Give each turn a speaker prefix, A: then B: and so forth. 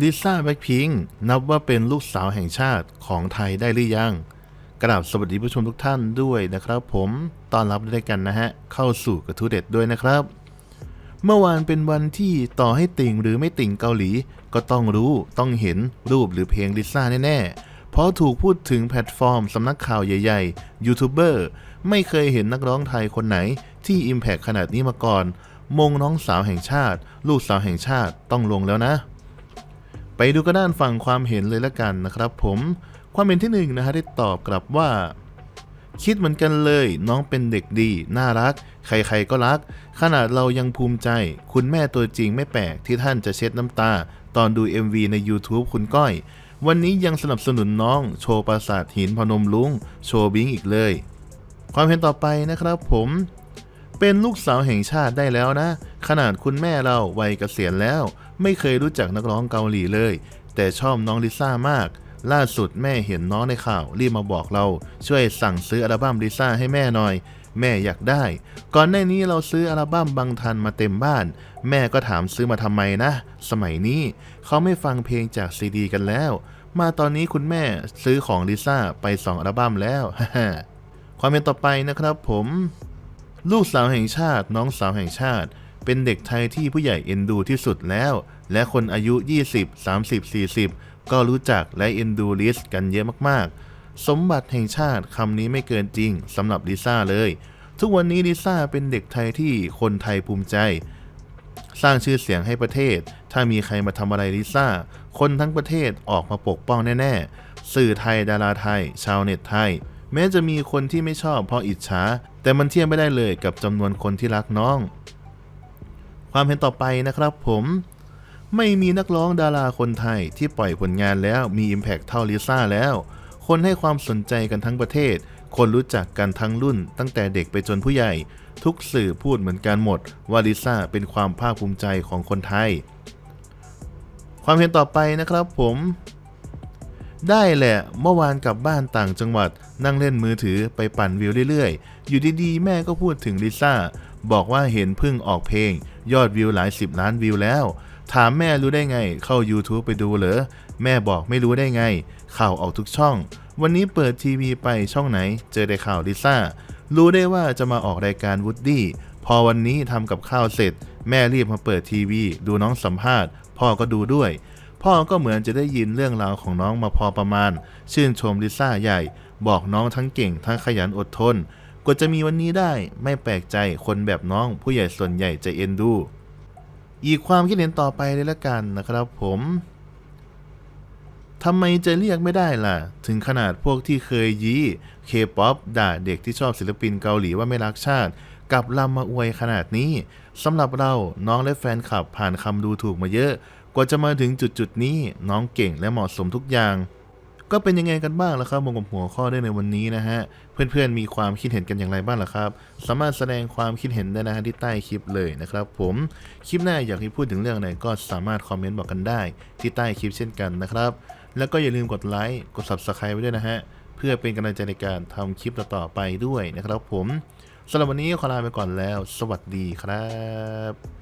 A: ลิซ่าแบ็คพิงนับว่าเป็นลูกสาวแห่งชาติของไทยได้หรือยัง กราบสวัสดีผู้ชมทุกท่านด้วยนะครับ ผมต้อนรับด้วยกันนะฮะ เข้าสู่กระทู้เด็ดด้วยนะครับ เมื่อวานเป็นวันที่ต่อให้ติ่งหรือไม่ติ่งเกาหลี ก็ต้องรู้ต้องเห็นรูปหรือเพลงลิซ่าแน่ๆ เพราะถูกพูดถึงแพลตฟอร์มสำนักข่าวใหญ่ๆยูทูบเบอร์ไม่เคยเห็นนักร้องไทยคนไหนที่ Impact ขนาดนี้มาก่อน มงน้องสาวแห่งชาติ ลูกสาวแห่งชาติต้องลงแล้วนะ ไปดูกระด้านฝั่งความเห็นเลยละกันนะครับ ผมความเห็นที่หนึ่งนะฮะได้ตอบกลับว่า คิดเหมือนกันเลย น้องเป็นเด็กดี น่ารัก ใครๆก็รัก ขนาดเรายังภูมิใจ คุณแม่ตัวจริงไม่แปลกที่ท่านจะเช็ดน้ำตา ตอนดู MV ใน YouTube คุณก้อย วันนี้ยังสนับสนุนน้อง โชว์ปราสาทหินพนมลุง โชว์บิงอีกเลย ความเห็นต่อไปนะครับผม เป็นลูกสาวแห่งชาติได้แล้วนะ ขนาดคุณแม่เราวัยเกษียณแล้ว ไม่เคยรู้จักนักร้องเกาหลีเลย แต่ชอบน้องลิซ่ามาก ล่าสุดแม่เห็นน้องในข่าวรีบมาบอกเรา ช่วยสั่งซื้ออัลบั้มลิซ่าให้แม่หน่อย แม่อยากได้ ก่อนหน้านี้เราซื้ออัลบั้มบางทันมาเต็มบ้าน แม่ก็ถามซื้อมาทำไมนะ สมัยนี้เขาไม่ฟังเพลงจากซีดี กันแล้ว มาตอนนี้คุณแม่ซื้อของลิซ่าไปสองอัลบั้มแล้ว ความเป็นต่อไปนะครับผม ลูกสาวแห่งชาติ น้องสาวแห่งชาติ เป็นเด็กไทยที่ผู้ใหญ่เอ็นดูที่สุดแล้ว และคนอายุ 20 30 40 ก็รู้จักและเอ็นดูลิสกันเยอะมากๆ สมบัติแห่งชาติคำนี้ไม่เกินจริงสำหรับลิซ่าเลย ทุกวันนี้ลิซ่าเป็นเด็กไทยที่คนไทยภูมิใจ สร้างชื่อเสียงให้ประเทศ ถ้ามีใครมาทำอะไรลิซ่า คนทั้งประเทศออกมาปกป้องแน่ๆ สื่อไทยดาราไทย ชาวเน็ตไทย แม้จะมีคนที่ไม่ชอบเพราะอิจฉาแต่มันเทียบไม่ได้เลยกับจำนวนคนที่รักน้อง ความเห็นต่อไปนะครับผมไม่มีนักร้องดาราคนไทยที่ปล่อยผลงานแล้วมี Impact เท่าลิซ่าแล้ว คนให้ความสนใจกันทั้งประเทศ คนรู้จักกันทั้งรุ่น ตั้งแต่เด็กไปจนผู้ใหญ่ ทุกสื่อพูดเหมือนกันหมด ว่าลิซ่าเป็นความภาคภูมิใจของคนไทย ความเห็นต่อไปนะครับผม ได้แหละ เมื่อวานกลับบ้านต่างจังหวัด นั่งเล่นมือถือไปปั่นวิวเรื่อยๆ อยู่ดีๆ แม่ก็พูดถึงลิซ่า บอกว่าเห็นพึ่งออกเพลง ยอดวิวหลายสิบล้านวิวแล้ว ถามแม่รู้ได้ไง เข้า YouTube ไปดูเหรอ แม่บอกไม่รู้ได้ไง ข่าวออกทุกช่อง วันนี้เปิดทีวีไปช่องไหน เจอแต่ข่าวลิซ่า รู้ได้ว่าจะมาออกรายการวูดดี้ พอวันนี้ทำกับข้าวเสร็จ แม่รีบมาเปิดทีวี ดูน้องสัมภาษณ์ พ่อก็ดูด้วย พ่อก็เหมือนจะได้ยินเรื่องราวของน้องมาพอประมาณ ชื่นชมลิซ่าใหญ่ บอกน้องทั้งเก่งทั้งขยันอดทนกว่าจะมีวันนี้ได้ไม่แปลกใจคนแบบน้องผู้ใหญ่ส่วนใหญ่จะเอ็นดู อีกความคิดเห็นต่อไปเลยละกันนะครับผมทำไมจะเรียกไม่ได้ล่ะ ถึงขนาดพวกที่เคยยี้เคป๊อปด่าเด็กที่ชอบศิลปินเกาหลีว่าไม่รักชาติ กับลำมาอวยขนาดนี้สำหรับเราน้องและแฟนคลับผ่านคำดูถูกมาเยอะ กว่าจะมาถึงจุดจุดนี้น้องเก่งและเหมาะสมทุกอย่าง ก็เป็นยังไงกันบ้างล่ะครับมงกับหัวข้อได้ในวันนี้นะฮะ เพื่อนๆมีความคิดเห็นกันอย่างไรบ้างล่ะครับ สามารถแสดงความคิดเห็นได้นะฮะที่ใต้คลิปเลยนะครับ ผมคลิปหน้าอยากให้พูดถึงเรื่องไหนก็สามารถคอมเมนต์บอกกันได้ ที่ใต้คลิปเช่นกันนะครับ แล้วก็อย่าลืมกดไลค์กด subscribe ไว้ด้วยนะฮะเพื่อเป็นกำลังใจในการทำคลิปต่อๆไปด้วยนะครับ ผมสำหรับวันนี้ขอลาไปก่อนแล้ว สวัสดีครับ